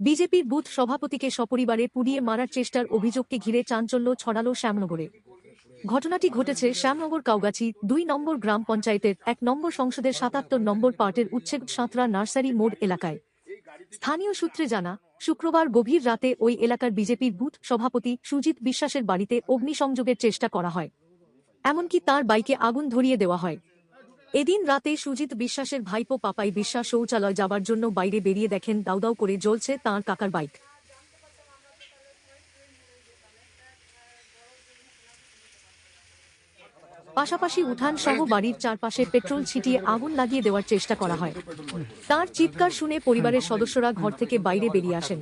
বিজেপির বুথ সভাপতিকে সপরিবারে পুড়িয়ে মারার চেষ্টার অভিযোগকে ঘিরে চাঞ্চল্য ছড়ালো শ্যামনগরে। ঘটনাটি ঘটেছে শ্যামনগর কাউগাছি দুই নম্বর গ্রাম পঞ্চায়েতের এক নম্বর সংসদের সাতাত্তর নম্বর পার্টের উচ্ছেদ সাঁতরা নার্সারি মোড় এলাকায়। স্থানীয় সূত্রে জানা, শুক্রবার গভীর রাতে ওই এলাকার বিজেপির বুথ সভাপতি সুজিত বিশ্বাসের বাড়িতে অগ্নিসংযোগের চেষ্টা করা হয়। এমনকি তার বাইকে আগুন ধরিয়ে দেওয়া হয়। এদিন রাতে সুজিত বিশ্বাসের ভাইপো পাপাই বিশ্বাস শৌচালয় যাবার জন্য বাইরে বেরিয়ে দেখেন দাউদাউ করে জ্বলছে তাঁর কাকার বাইক। পাশাপাশি উঠান সহ বাড়ির চারপাশে পেট্রোল ছিটিয়ে আগুন লাগিয়ে দেওয়ার চেষ্টা করা হয়। তার চিৎকার শুনে পরিবারের সদস্যরা ঘর থেকে বাইরে বেরিয়ে আসেন।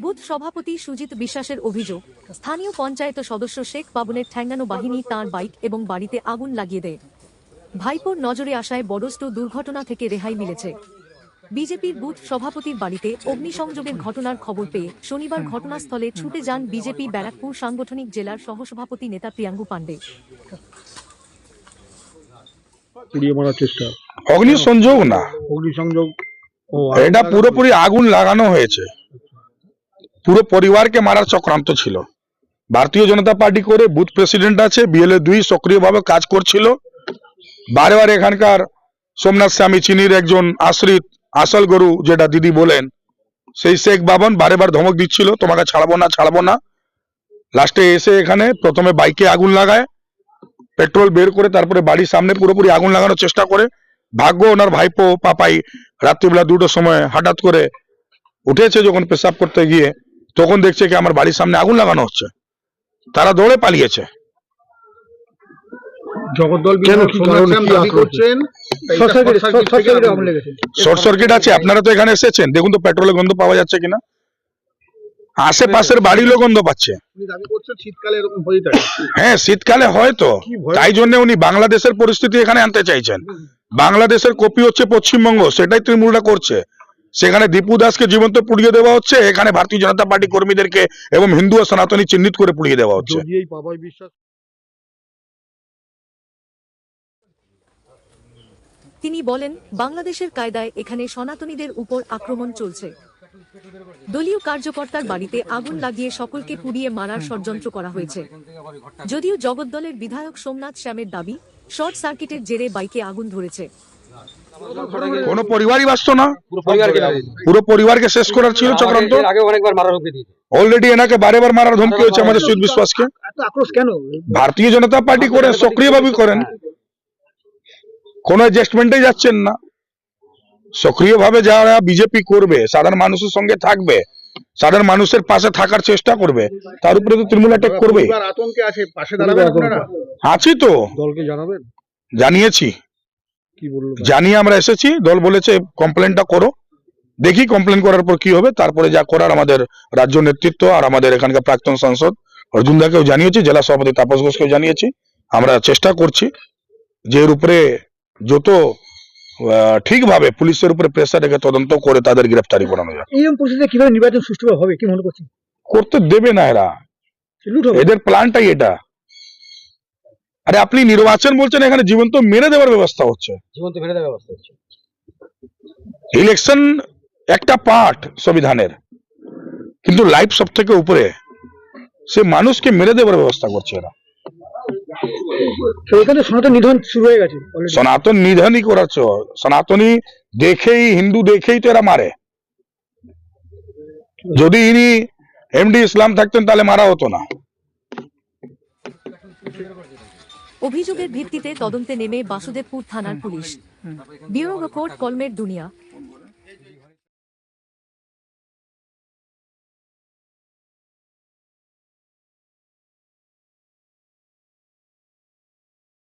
বুথ সভাপতি সুজিত বিশ্বাসের অভিযোগ, স্থানীয় পঞ্চায়েত সদস্য শেখ বাবনের ঠ্যাঙ্গানো বাহিনী তার বাইক এবং বাড়িতে আগুন লাগিয়ে দেয়। ভাইপোর নজরে আসায় বড়স্ট দুর্ঘটনা থেকে রেহাই মিলেছে। বিজেপির বুথ সভাপতির বাড়িতে অগ্নিসংযোগের ঘটনার খবর পেয়ে শনিবার ঘটনাস্থলে ছুটে যান বিজেপি ব্যারাকপুর সাংগঠনিক জেলার সহসভাপতি নেতা প্রিয়াঙ্গু পাণ্ডে। পুড়িয়ে মারার চেষ্টা। অগ্নিসংযোগ না। অগ্নিসংযোগ ও এটা পুরোপুরি আগুন লাগানো হয়েছে। পুরো পরিবারকে মারার চক্রান্ত ছিল। ভারতীয় জনতা পার্টি করে বুথ প্রেসিডেন্ট আছে বিএলএ দুই সক্রিয়ভাবে কাজ করছিল। বারে বারে এখানকার সোমনাথ স্বামী চিনির একজন আশ্রিত আসল গরু যেটা দিদি বলেন, সেই শেখ বাবন বারে বার ধমক দিচ্ছিল, তোমাকে ছাড়বো না ছাড়বো না। লাস্টে এসে এখানে প্রথমে বাইকে আগুন লাগায়, পেট্রোল বের করে তারপরে বাড়ির সামনে পুরোপুরি আগুন লাগানোর চেষ্টা করে। ভাগ্য ওনার ভাইপো, পাপাই রাত্রিবেলা দুটোর সময় হঠাৎ করে উঠেছে যখন পেশাব করতে গিয়ে, তখন দেখছে কি আমার বাড়ির সামনে আগুন লাগানো হচ্ছে। তারা দৌড়ে পালিয়েছে। জগদ্দল কেন? কি কারণে কি করছেন? শর্ট সার্কিট আছে আপনারা তো এখানে এসেছেন। দেখুন তো পেট্রোলের গন্ধ পাওয়া যাচ্ছে কিনা? আশেপাশের বাড়িরও গন্ধ পাচ্ছে। হ্যাঁ শীতকালে হয় তো তাই জন্য উনি বাংলাদেশের পরিস্থিতি এখানে আনতে চাইছেন। বাংলাদেশের কপি হচ্ছে পশ্চিমবঙ্গ সেটাই তৃণমূলরা করছে। সেখানে দীপু দাসকে জীবন্ত পুড়িয়ে দেওয়া হচ্ছে এখানে ভারতীয় জনতা পার্টি কর্মীদেরকে এবং হিন্দু ও সনাতনী চিহ্নিত করে পুড়িয়ে দেওয়া হচ্ছে যদি এই বাবাই বিশ্বাস তিনি বলেন বাংলাদেশের কায়দায় এখানে সনাতনীদের উপর আক্রমণ চলছে। দলীয় কার্যকর্তার বাড়িতে আগুন লাগিয়ে সকলকে পুড়িয়ে মারার ষড়যন্ত্র করা হয়েছে। যদিও জগদ্দলের বিধায়ক সোমনাথ শ্যামের দাবি শর্ট সার্কিটের জেরে বাইকে আগুন ধরেছে। কোনো পরিবারই বাঁচত না। পুরো পরিবারকে শেষ করার ছিল চক্রান্ত। অলরেডি এনাকে বারে বার মারার ধমকি হচ্ছে আমাদের সুদ বিশ্বাসকে এত আক্রোশ কেন? ভারতীয় জনতা পার্টি করেন সক্রিয়ভাবে করেন। কোনো অ্যাডজাস্টমেন্টে যাচ্ছেন না। সক্রিয়ভাবে যারা বিজেপি করবে সাধারণ মানুষের সঙ্গে থাকবে সাধারণ মানুষের পাশে থাকার চেষ্টা করবে তার উপরে তো তৃণমূল অ্যাটাক করবে। আছে পাশে দাঁড়াবেন আপনারা? আছি তো। দলকে জানাবেন? জানিয়েছি। কি বলল? জানিয়ে আমরা এসেছি দল বলেছে কমপ্লেনটা করো। দেখি কমপ্লেন করার পর কি হবে তারপরে যা করার আমাদের রাজ্য নেতৃত্ব আর আমাদের এখানকার প্রাক্তন সাংসদ অর্জুন দাকেও জানিয়েছি জেলা সভাপতি তাপস ঘোষকেও জানিয়েছি। আমরা চেষ্টা করছি যে এর উপরে যত ঠিকভাবে পুলিশের উপরে প্রেসার রেখে তদন্ত করে তাদের গ্রেফতারি করানো যায় এইরকম পরিস্থিতিতে কীভাবে নির্বাচন সুষ্ঠুভাবে হবে কি মনে করছেন? করতে দেবে না এরা। এদের প্ল্যানটাই এটা। আরে আপনি নির্বাচন বলছেন এখানে জীবন্ত মেরে দেওয়ার ব্যবস্থা হচ্ছে। জীবন্ত ফেলে দেওয়ার ব্যবস্থা হচ্ছে। ইলেকশন একটা পার্ট সংবিধানের। কিন্তু লাইফ সব থেকে উপরে। সে মানুষকে মেরে দেওয়ার ব্যবস্থা করছে এরা। তো এখানে সনাতন নিধন শুরু হয়ে গেছে সনাতন নিধনই করাচ্ছে সনাতনী দেখেই হিন্দু দেখেই তো এরা মারে। যদি ইনি এমডি ইসলাম থাকতেন তাহলে মারা হতো না। অভিযোগের ভিত্তিতে তদন্তে নেমে বাসুদেবপুর থানার পুলিশ। ব্যুরো রিপোর্ট কলমের দুনিয়া।